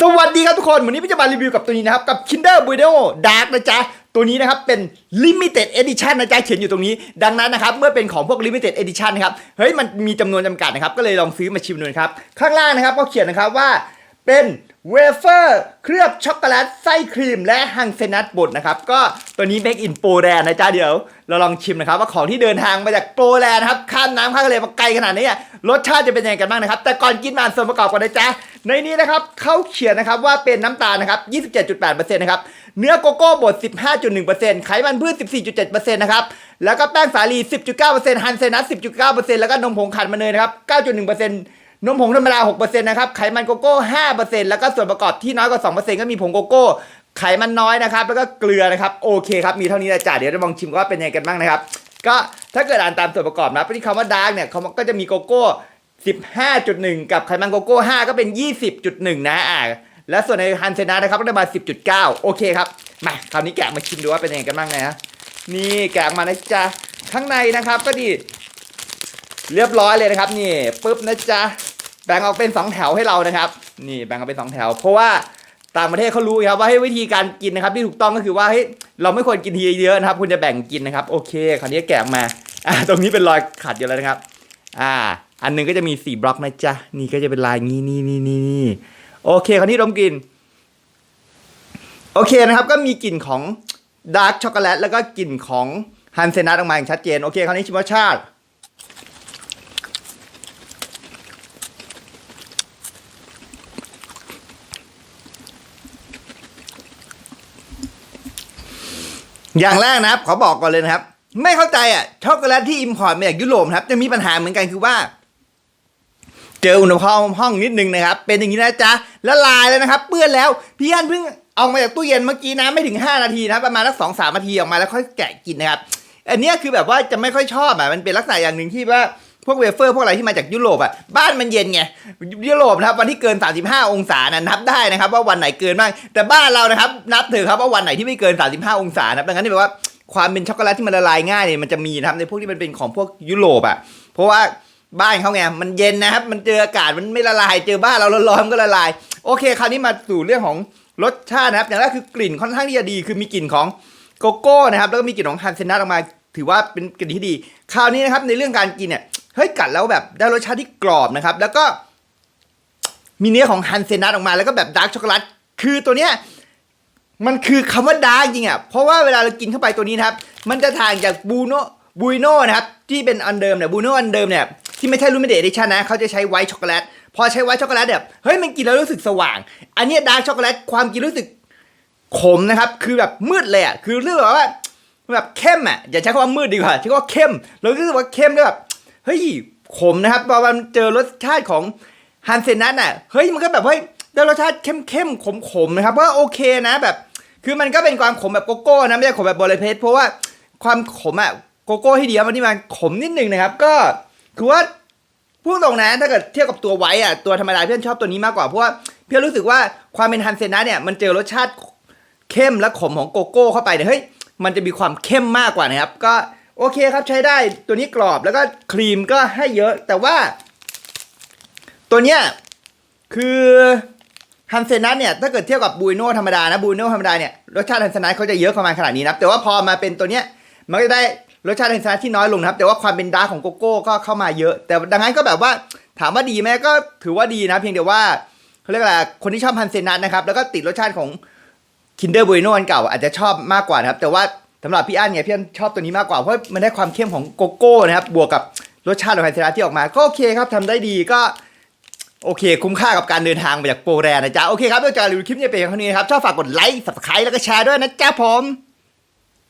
สวัสดีครับทุกคน วันนี้พี่จะมารีวิวกับตัวนี้นะครับ กับ Kinder Bueno Dark นะจ๊ะ ตัวนี้นะครับ เป็น Limited Edition นะจ๊ะ เขียนอยู่ตรงนี้ ดังนั้นนะครับ เมื่อเป็นของพวก Limited Edition นะครับ เฮ้ย มันมีจำนวนจำกัดนะครับ ก็เลยลองซื้อมาชิมดูนะครับ ข้างล่างนะครับก็เขียนนะครับว่าเป็น เวเฟอร์เคลือบช็อกโกแลตไส้ครีม และฮังเซนัทบดนะครับ ก็ตัวนี้ Make in Poland นะจ๊ะเดี๋ยว เราลองชิมนะครับ ว่าของที่เดินทางมาจากโปแลนด์ครับข้ามน้ำข้ามทะเลมาไกลขนาดนี้รสชาติจะเป็นยังไงกันบ้างนะครับ แต่ก่อนกินมาส่วนประกอบก่อนนะจ๊ะในนี้นะครับเขาเขียนนะครับว่าเป็นน้ำตาลนะครับ27.8%นะครับเนื้อโกโก้บด 15.1%ไขมันพืช 14.7%นะครับแล้วก็แป้งสาลี 10.9%ฮันเซนัท10.9%แล้วก็นมผงขันมาเนยนะครับ9.1% นมผงธรรมดา6%นะครับ ไขมันโกโก้5%แล้วก็ส่วนประกอบที่น้อยกว่า 2%ก็มีผงโกโก้ ไขมันน้อยนะครับ แล้วก็เกลือนะครับ โอเคครับ มีเท่านี้นะจ๊ะเดี๋ยวจะลองชิมว่าเป็นยังไงกันบ้างนะครับ ก็ถ้าเกิดอ่านตามส่วนประกอบนะที่คำว่าดาร์กเนี่ยเขาก็จะมีโกโก้ 15.1 กับไขมันโกโก้ 5 ก็เป็น 20.1 นะอ่าและส่วนในฮันเซนานะครับก็ได้มา 10.9 โอเคครับ มาคราวนี้แกะมาชิมดูว่าเป็นยังไงกันบ้างนะนี่แกะมานะจ๊ะข้างในนะครับก็ดีเรียบร้อยเลยนะครับนี่ปุ๊บนะจ๊ะ แบ่งออกเป็น 2 แถวให้เรานะครับ นี่แบ่งออกเป็น 2 แถว เพราะว่าต่างประเทศเขารู้ครับว่าให้วิธีการกินนะครับที่ถูกต้องก็คือว่าเฮ้ยเราไม่ควรกินทีเยอะนะครับคุณจะแบ่งกินนะครับ โอเคคราวนี้แกะออกมาอ่าตรงนี้เป็นรอยขัดอยู่แล้วนะครับ อ่า อันหนึงก็จะมี4บล็อกนะจ๊ะนี่ก็จะเป็นลายนี้นี่นี่นี่นี่โอเคคราวนี้ดมกลิ่นโอเคนะครับก็มีกลิ่นของดาร์กช็อกโกแลตแล้วก็กลิ่นของฮันเซนัทออกมาอย่างชัดเจนโอเคคราวนี้ชิมรสชาติ อย่างแรกนะครับขอบอกก่อนเลยนะครับ ไม่เข้าใจอะช็อกโกแลตที่อิมพอร์ตมาจากยุโรปครับ จะมีปัญหาเหมือนกันคือว่า เจออุณหภูมิห้องนิดนึงนะครับ เป็นอย่างนี้นะจ๊ะละลายแล้วนะครับ เปื้อนแล้วพี่อันเพิ่งเอามาจากตู้เย็นเมื่อกี้นะไม่ถึง 5 นาทีนะประมาณสักสองสามนาทีออกมาแล้วค่อยแกะกินนะครับ อันเนี้ยคือแบบว่าจะไม่ค่อยชอบอะมันเป็นลักษณะอย่างหนึ่งที่ว่า วกเวเฟอร์พวกอะไรที่มาจากยุโรปอะบ้านมันเย็นไงยุโรปนะครับวันที่เกิน 35 องศานะนับได้นะครับ ว่าวันไหนเกินบ้างแต่บ้านเรานะครับนับเถอะครับว่าวันไหนที่ไม่เกิน 35 องศานะครับดังนั้นนี่แปลว่าความเป็นช็อกโกแลตที่มันละลายง่ายเนี่ยมันจะมีนะครับในพวกที่มันเป็นของพวกยุโรปอะเพราะว่าบ้านเขาไงมันเย็นนะครับ มันเจออากาศมันไม่ละลาย เจอบ้านเราร้อนๆมันก็ละลาย โอเค คราวนี้มาสู่เรื่องของรสชาตินะครับ อย่างแรกคือกลิ่นค่อนข้างที่จะดี คือมีกลิ่นของโกโก้นะครับ แล้วก็มีกลิ่นของฮันเซนัทออกมา ถือว่าเป็นกลิ่นที่ดี คราวนี้นะครับในเรื่องการกินเนี่ย เฮ้ยกัดแล้วแบบได้รสชาติที่กรอบนะครับ แล้วก็มีเนื้อของฮันเซนัทออกมาแล้วก็แบบดาร์กช็อกโกแลตคือตัวเนี้ยมันคือคำว่าดาร์กจริงอะเพราะว่าเวลาเรากินเข้าไปตัวนี้นะครับ มันจะต่างจากบูโนบูโนนะครับ ที่เป็นอันเดิมเนี่ยบูโนอันเดิมเนี่ยที่ไม่ใช่รุ่นเดดิชันนะเขาจะใช้ไวท์ช็อกโกแลตพอใช้ไวท์ช็อกโกแลตแบบเฮ้ยมันกินแล้วรู้สึกสว่าง อันเนี้ดาร์กช็อกโกแลตความกินรู้สึกขมนะครับ คือแบบมืดเลยอะคือเรื่องแบบว่าแบบเข้มอะอย่าใช้คำว่ามืดดีกว่าใช้คำว่าเข้ม เรารู้สึกว่าเข้มด้วแบบ เฮ้ยขมนะครับพอมันเจอรสชาติของฮันเซนัทอะเฮ้ยมันก็แบบเฮ้ยได้รสชาติเข้มเข้มขมขมๆนะครับว่าโอเคนะแบบ คือมันก็เป็นความขมแบบโกโก้นะไม่ใช่ขมแบบบอลเพสเพราะว่าความขมอะโกโก้ที่ดีมันที่มันขมนิดนึงนะครับ ก็คือว่าพูดตรงนะถ้าเกิดเทียบกับตัวไว้อะตัวธรรมดาเพื่อนชอบตัวนี้มากกว่าเพราะว่าเพื่อนรู้สึกว่าความเป็นฮันเซนัทเนี่ยมันเจอรสชาติเข้มและขมของโกโก้เข้าไปเนี่ยเฮ้ยมันจะมีความเข้มมากกว่านะครับ ก็ โอเคครับใช้ได้ตัวนี้กรอบแล้วก็ครีมก็ให้เยอะแต่ว่า ตัวเนี้ยคือฮันเซนัทเนี่ยถ้าเกิดเทียบกับบูโน่ธรรมดานะบูโน่ธรรมดาเนี่ยรสชาติฮันเซนัทเขาจะเยอะประมาณขนาดนี้นะแต่ว่าพอมาเป็นตัวเนี้ยมันก็ได้รสชาติฮันเซนัทที่น้อยลงนะครับ แต่ว่าความเป็นดาร์กของโกโก้ก็เข้ามาเยอะ แต่ดังนั้นก็แบบว่าถามว่าดีไหมก็ถือว่าดีนะ เพียงแต่ว่าเขาเรียกอะไรคนที่ชอบฮันเซนัทนะครับแล้วก็ติดรสชาติของ Kinder Bueno อันเก่าอาจจะชอบมากกว่านะครับ แต่ว่า สำหรับพี่อั้นเนี่ยพี่อั้นชอบตัวนี้มากกว่าเพราะมันได้ความเข้มของโกโก้นะครับ บวกกับรสชาติของไฮเซราทที่ออกมา ก็โอเคครับทำได้ดีก็โอเค คุ้มค่ากับการเดินทางมาจากโปรแลนด์นะจ๊ะ โอเคครับเดี๋ยวจะรีวิวคลิปนี้เป็นอย่างเท่านี้นะครับ ชอบฝากกดไลค์ subscribe แล้วก็แชร์ด้วยนะจ๊ะผม